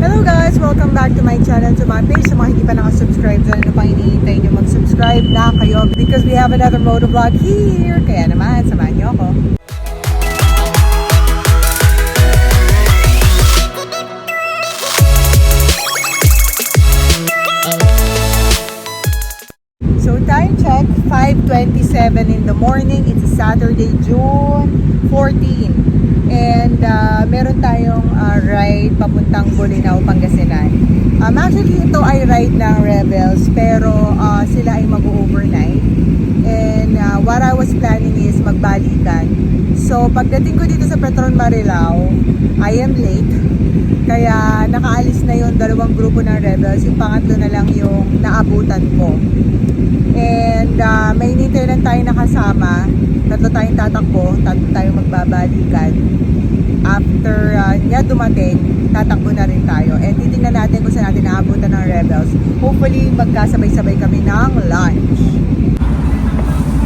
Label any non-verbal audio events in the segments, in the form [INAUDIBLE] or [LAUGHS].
Hello guys! Welcome back to my channel, to my page. Sa mga hindi pa nakasubscribe dyan, ano pang hinihintay nyo mag-subscribe na kayo because we have another motovlog here. Kaya naman, samahan nyo ako. 5.27 in the morning. It's Saturday, June 14. And uh, meron tayong uh, ride papuntang Bolinao, Pangasinan. Um, actually, ito ay ride ng Rebels, pero uh, sila ay mag-overnight. And uh, what I was planning is magbalikan. So, pagdating ko dito sa Petron Marilao, I am late. Kaya nakaalis na yung dalawang grupo ng Rebels. Yung pangatlo na lang yung naabutan ko. And uh, may hinintay lang tayo nakasama. Tatlo tayong tatakbo, tatlo tayong magbabalikan. After uh, niya dumating, tatakbo na rin tayo. And titingnan natin kung saan natin naabutan ng Rebels. Hopefully, magkasabay-sabay kami ng lunch.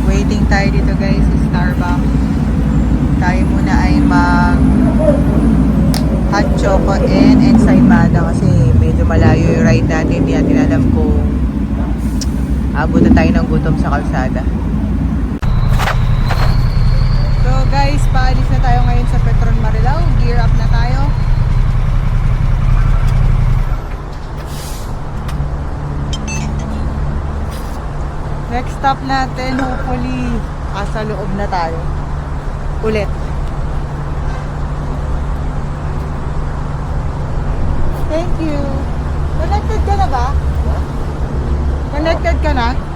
Waiting tayo dito guys sa Starbucks. Tayo muna ay mag hot choco and ensaymada kasi medyo malayo yung ride natin. Hindi natin alam kung abutan tayo ng gutom sa kalsada. So guys, paalis na tayo ngayon sa Petron Marilao. Gear up na tayo. Next stop natin, hopefully, asa loob na tayo. Ulit. Thank you. Connected ka na ba? Connected ka na?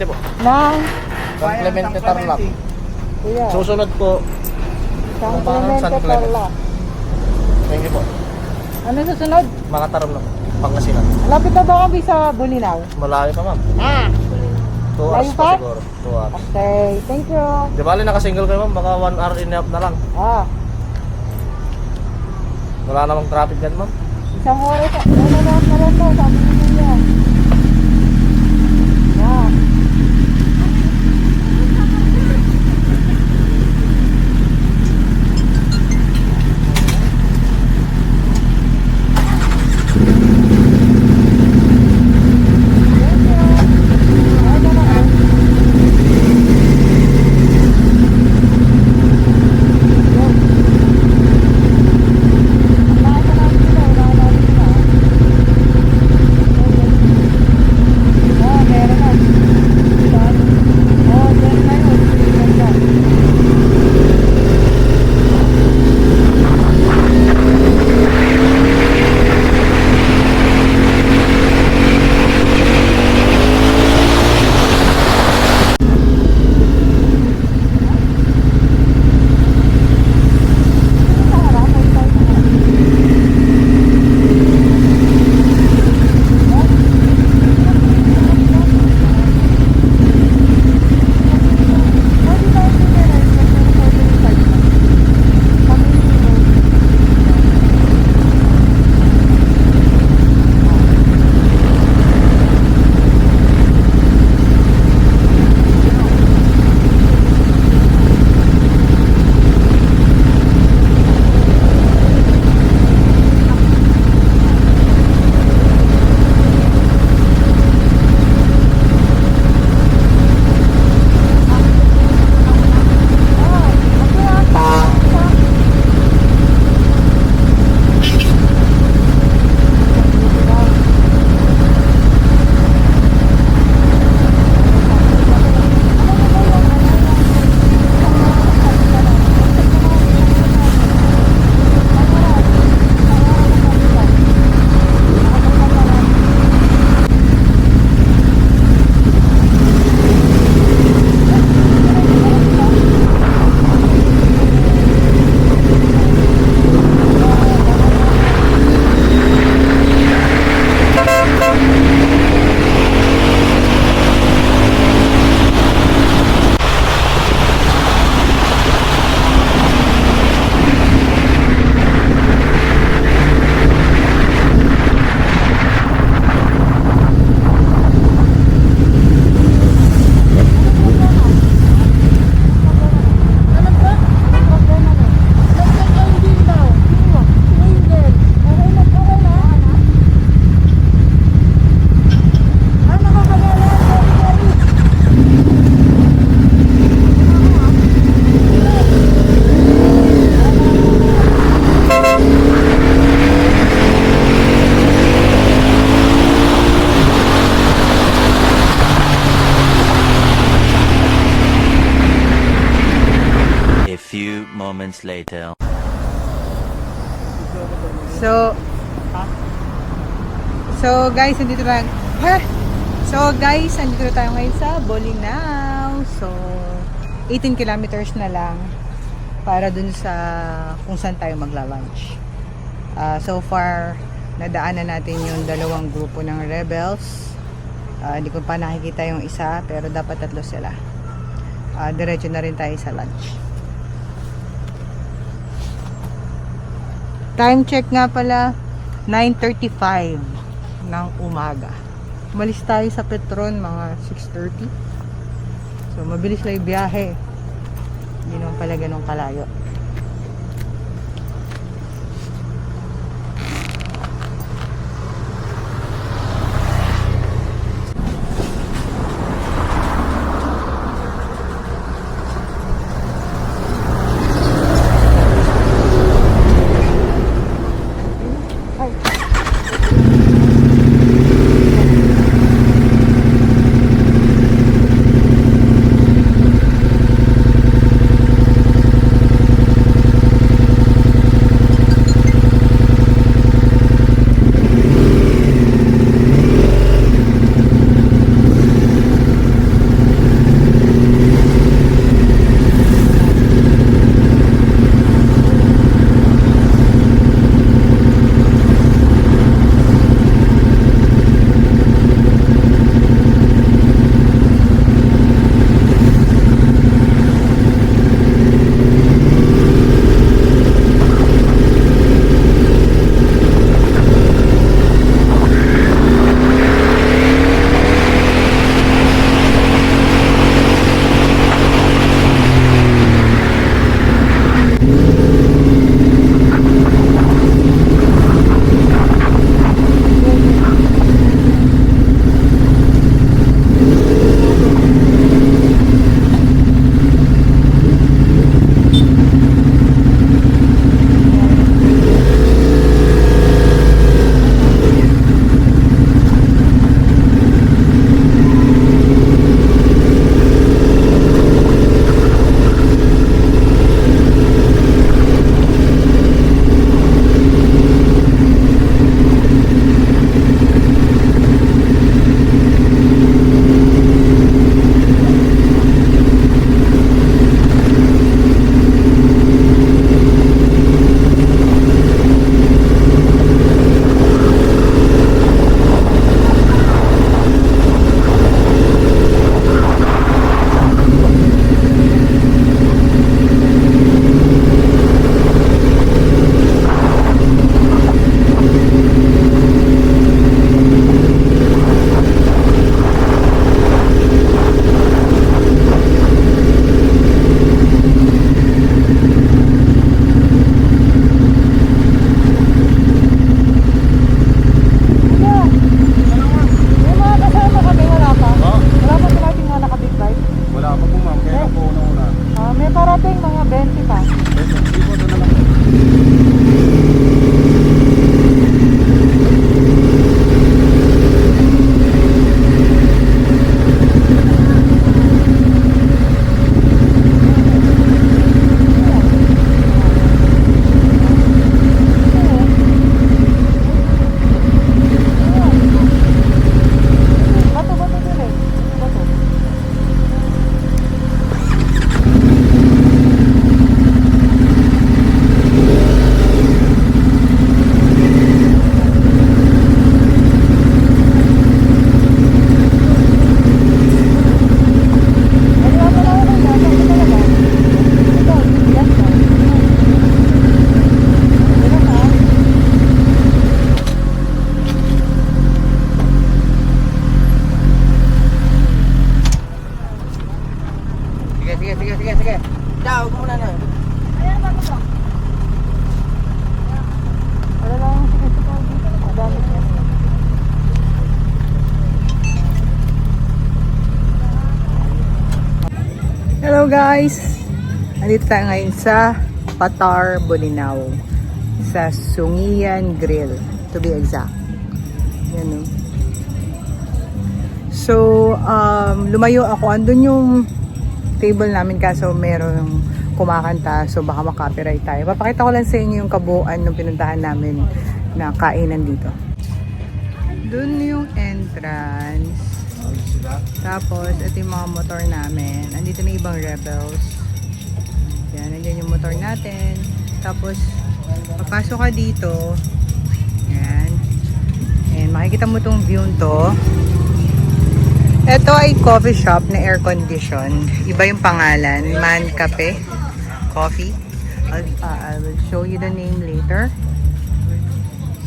Clemente po. Ng San Clemente Tarlac. Kuya. Susunod po. San Ano ba ang Clemente San Clemente? Tarlac. Thank you po. Ano susunod? Mga tarom na po. Pangasinan. Lapit na ba kami sa Bulinaw? Malayo pa ma'am. Ah! 2 hours Layo pa pa? siguro. 2 hours. Okay, thank you. Di bali naka-single kayo ma'am. Baka 1 hour in half na lang. Ah, Wala namang traffic dyan ma'am. isang oras. Ano na lang na lang to, sabi ni Kuya. Guys, nandito tayo. Ha? So guys, nandito na tayo ngayon sa Bolinao. So, 18 kilometers na lang para dun sa kung saan tayo magla-lunch. Ah, so far, nadaanan natin yung dalawang grupo ng rebels. Ah, hindi ko pa nakikita yung isa, pero dapat tatlo sila. Ah, diretso na rin tayo sa lunch. Time check nga pala, 9.35 ng umaga. Umalis tayo sa Petron mga 6.30. So, mabilis lang yung biyahe. Hindi naman pala ganun kalayo. Guys! Andito tayo ngayon sa Patar, Bolinao. Sa Sungian Grill, to be exact. Yan o. So, um, lumayo ako. Andun yung table namin kaso meron kumakanta so baka makopyright tayo. Papakita ko lang sa inyo yung kabuuan ng pinuntahan namin na kainan dito. Doon yung entrance. Tapos, ito yung mga motor namin. Andito na ibang rebels. Yan, nandiyan yung motor natin. Tapos, papasok ka dito. Yan. And makikita mo tong view to. Ito ay coffee shop na air condition. Iba yung pangalan. Man Cafe Coffee. I'll, uh, I will show you the name later.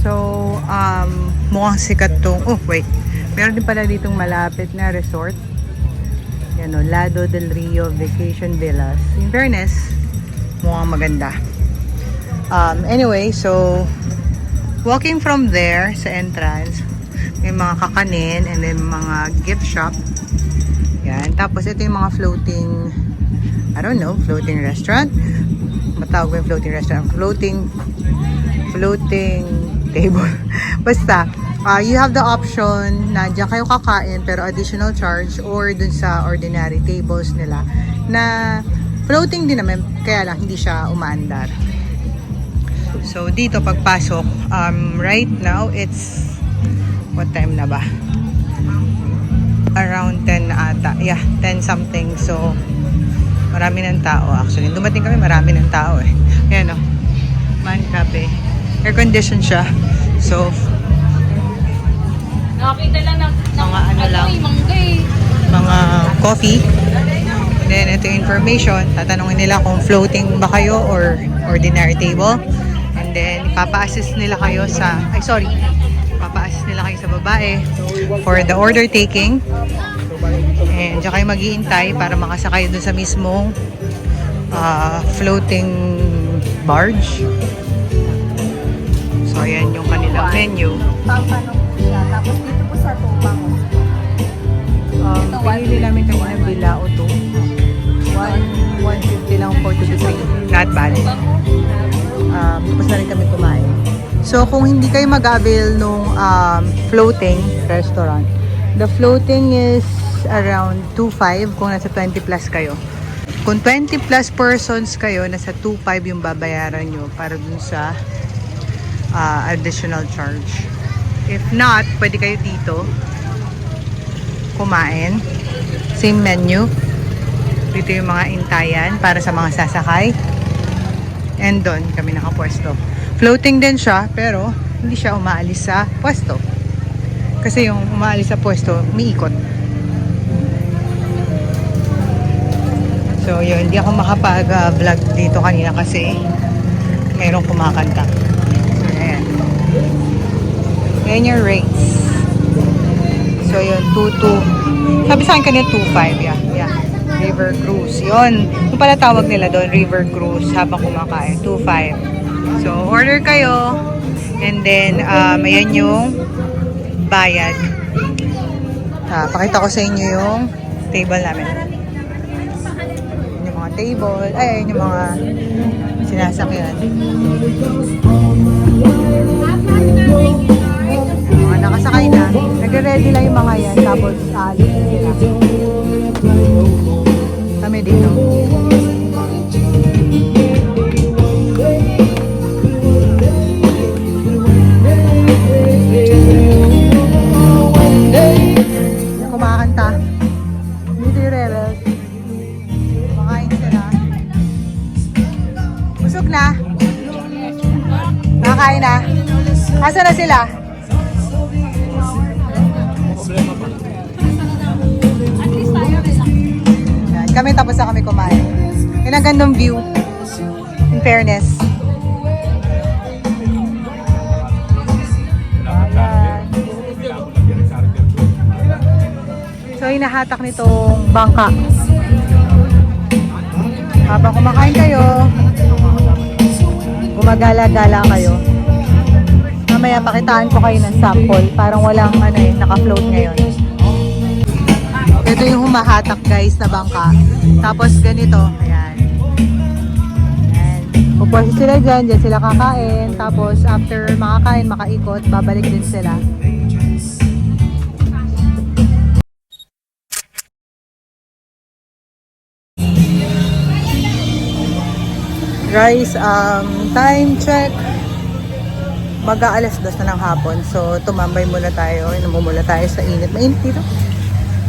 So, um, mukhang sikat tong, oh wait, meron din pala ditong malapit na resort. Yan o, Lado del Rio Vacation Villas. In fairness, mukhang maganda. Um, anyway, so, walking from there sa entrance, may mga kakanin and then mga gift shop. Yan. Tapos ito yung mga floating, I don't know, floating restaurant. Matawag yung floating restaurant. Floating, floating table. [LAUGHS] Basta, uh, you have the option na dyan kayo kakain pero additional charge or dun sa ordinary tables nila na floating din naman kaya lang hindi siya umaandar. So dito pagpasok, um, right now it's what time na ba? Around 10 na ata. Yeah, 10 something. So marami ng tao actually. Dumating kami marami ng tao eh. Ayan o. Man Cafe. Air condition siya. So, Nakakita lang ng, ng Mga ano lang. mangga eh. mga coffee. And then, ito yung information. Tatanungin nila kung floating ba kayo or ordinary table. And then, papa-assist nila kayo sa, ay sorry, papa-assist nila kayo sa babae for the order taking. And dyan kayo maghihintay para makasakay dun sa mismong ah, floating barge. Ayan yung kanilang menu. Po siya. Tapos dito po sa tubang. Um, pinili namin kanina bilao to. 1, 150 lang for 2 to 3. Not bad. Um, tapos na rin kami kumain. So, kung hindi kayo mag-avail nung um, floating restaurant, the floating is around 2.5 kung nasa 20 plus kayo. Kung 20 plus persons kayo, nasa 2.5 yung babayaran nyo para dun sa uh, additional charge. If not, pwede kayo dito kumain. Same menu. Dito yung mga intayan para sa mga sasakay. And doon kami nakapwesto. Floating din siya, pero hindi siya umaalis sa pwesto. Kasi yung umaalis sa pwesto, umiikot. So yun, hindi ako makapag-vlog dito kanina kasi mayroong kumakanta. Ayan. Ayan yung rates. So yun, 2-2. Sabi sa akin kanina 2-5, yeah. yeah. River Cruise. Yun. Yung pala tawag nila doon, River Cruise habang kumakain. 2-5. So, order kayo. And then, um, ayan yung bayad. Ah, pakita ko sa inyo yung table namin. Yung mga table. Ay, ayun yung mga sinasakyan. Mga nakasakay na, nagre-ready lang yung mga yan, tapos aalis na sila. Kami dito. Kumakanta. Dito yung rebels. Makain na? Nakakain na? Asa na sila? Kami tapos na kami kumain. Yan ang gandang view. In fairness. So, hinahatak nitong bangka. Habang kumakain kayo, gumagala-gala kayo. Mamaya pakitaan ko kayo ng sample. Parang walang ano eh, naka-float ngayon. Ito yung humahatak guys na bangka. Tapos ganito, ayan. Ayan. Pupwesto sila dyan, dyan sila kakain. Tapos after makakain, makaikot, babalik din sila. Guys, um, time check. Baga alas dos na ng hapon. So, tumambay muna tayo. Namumula tayo sa init. Mainit dito.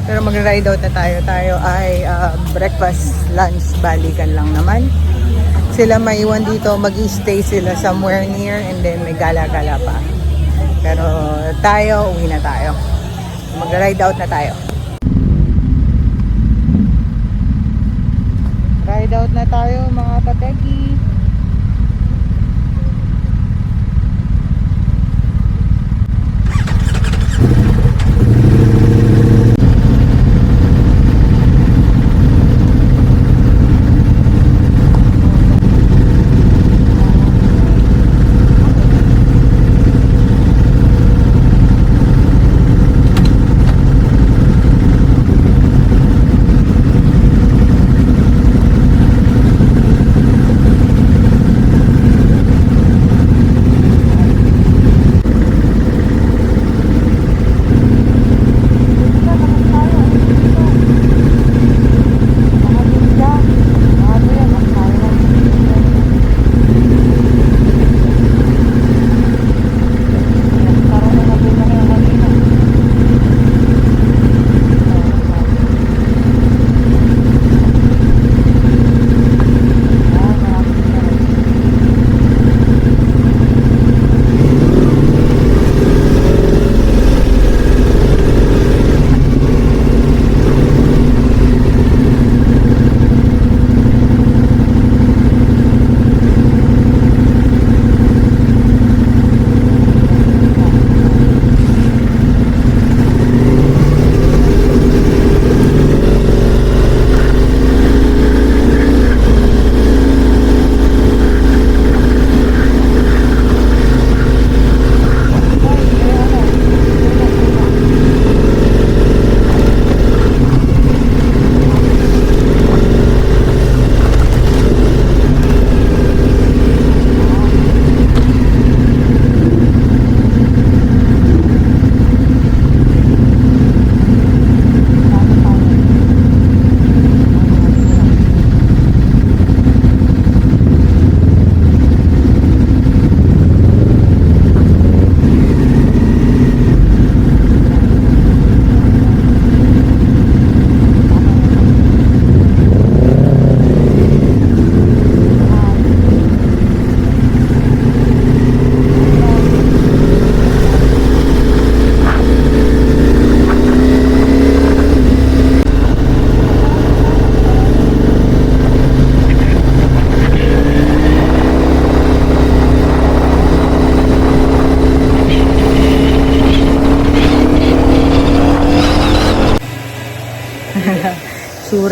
Pero mag-ride out na tayo. Tayo ay uh, breakfast, lunch, balikan lang naman. Sila maiwan dito. mag stay sila somewhere near and then may gala-gala pa. Pero tayo, uwi na tayo. Mag-ride out na tayo. Ride out na tayo mga pateki.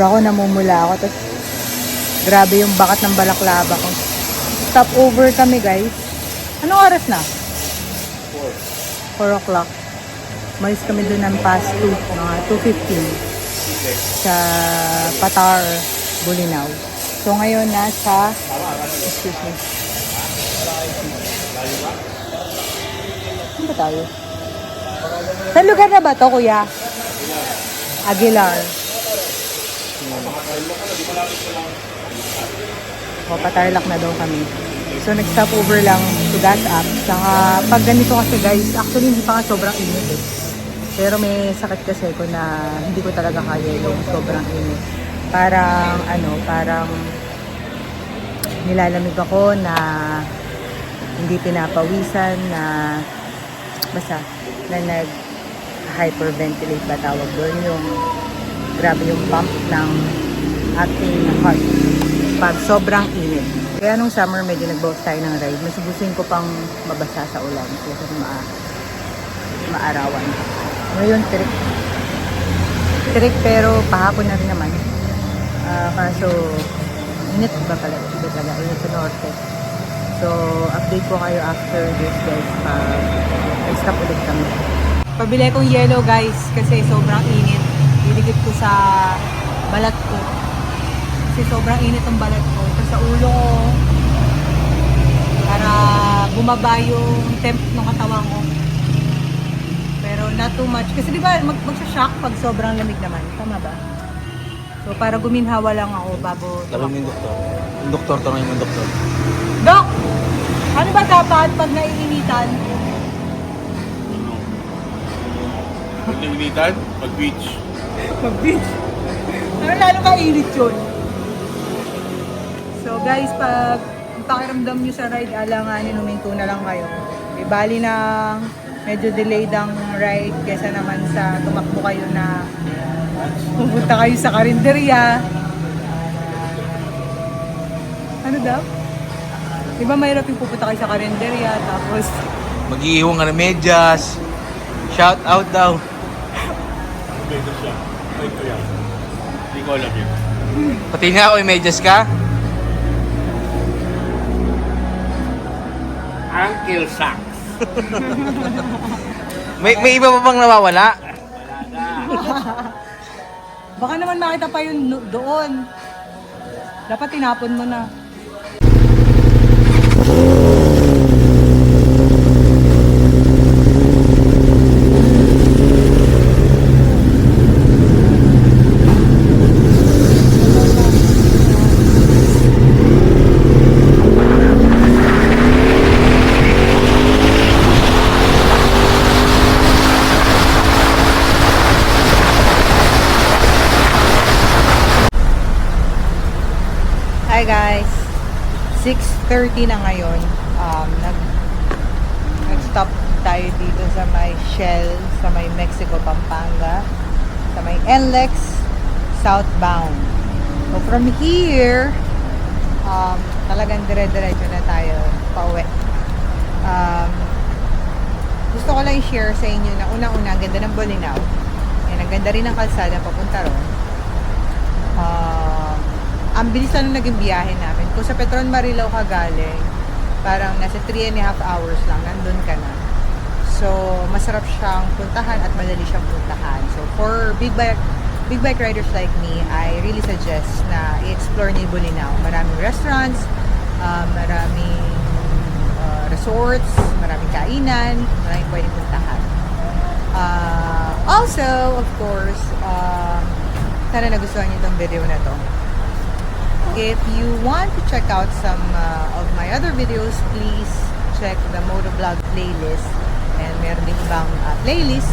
Sura ko, namumula ako. Tapos, grabe yung bakat ng balaklava ko. Stop over kami, guys. Anong oras na? 4. 4 o'clock. Malis kami doon ng past 2, mga 2.15 sa Patar, Bulinaw. So, ngayon nasa, excuse me. Saan ba tayo? Sa lugar na ba to, kuya? Aguilar. O, patarlak na daw kami. So, nag-stop over lang to gas up. Saka, pag ganito kasi guys, actually hindi pa nga sobrang init eh. Pero may sakit kasi ko na hindi ko talaga kaya yung sobrang init. Parang, ano, parang nilalamig ako na hindi pinapawisan na basta na nag hyperventilate ba tawag doon yung grabe yung pump ng ating heart pag sobrang init. Kaya nung summer medyo nag-book tayo ng ride. Masubusin ko pang mabasa sa ulan kasi ma maarawan. Ngayon, trip. Trip pero pahapon na rin naman. Ah, kaso, init ba pala? Iba talaga. Init sa norte. So, update ko kayo after this guys. Pag nag-stop ulit kami. Pabili kong yellow guys kasi sobrang init. Didikit ko sa balat ko. Kasi sobrang init ang balat ko. Ito sa ulo ko. Para bumaba yung temp ng katawan ko. Pero not too much. Kasi di ba mag magsha-shock pag sobrang lamig naman. Tama ba? So para guminhawa lang ako bago Tanong yung doktor. Yung doktor, tanongin mo yung doktor. Dok! Ano ba dapat pag naiinitan? Pag nainitan, pag beach. Mag-beach. Ano lalo kainit yun? So guys, pag ang pakiramdam nyo sa ride, alanganin, huminto na lang kayo. Di bali na medyo delayed ang ride kesa naman sa tumakbo kayo na pupunta kayo sa karinderya. Ano daw? Di ba mahirap yung pupunta kayo sa karinderya tapos Mag-iiwang ka ng medyas. Shout out daw. Ay, ito yan. Hindi ko alam yun. Pati nga ako, may medyas ka. Uncle Sacks. [LAUGHS] May, may iba pa bang nawawala? Baka naman makita pa yun no- doon. Dapat tinapon mo na. Hi guys! 6.30 na ngayon. Um, nag, nag-stop tayo dito sa may Shell, sa may Mexico, Pampanga, sa may NLEX, southbound. So from here, um, talagang dire-diretso na tayo pauwi. Um, gusto ko lang i-share sa inyo na unang-una, ang ganda ng Bolinao. And ang ganda rin ng kalsada papunta ron. Um, ang bilis na nung naging biyahe namin. Kung sa Petron Marilao ka galing, parang nasa 3 and a half hours lang, nandun ka na. So, masarap siyang puntahan at madali siyang puntahan. So, for big bike big bike riders like me, I really suggest na i-explore yung Bolinao. Maraming restaurants, uh, maraming uh, resorts, maraming kainan, maraming pwedeng puntahan. Uh, also, of course, um, sana nagustuhan niyo itong video na to. If you want to check out some uh, of my other videos, please check the Motovlog playlist. And meron din ibang uh, playlist.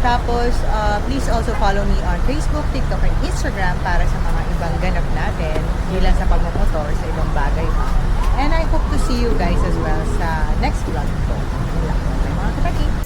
Tapos, uh, please also follow me on Facebook, TikTok, and Instagram para sa mga ibang ganap natin. Hindi lang sa pagmamotor, sa ibang bagay. And I hope to see you guys as well sa next vlog ko. Mga kapatid!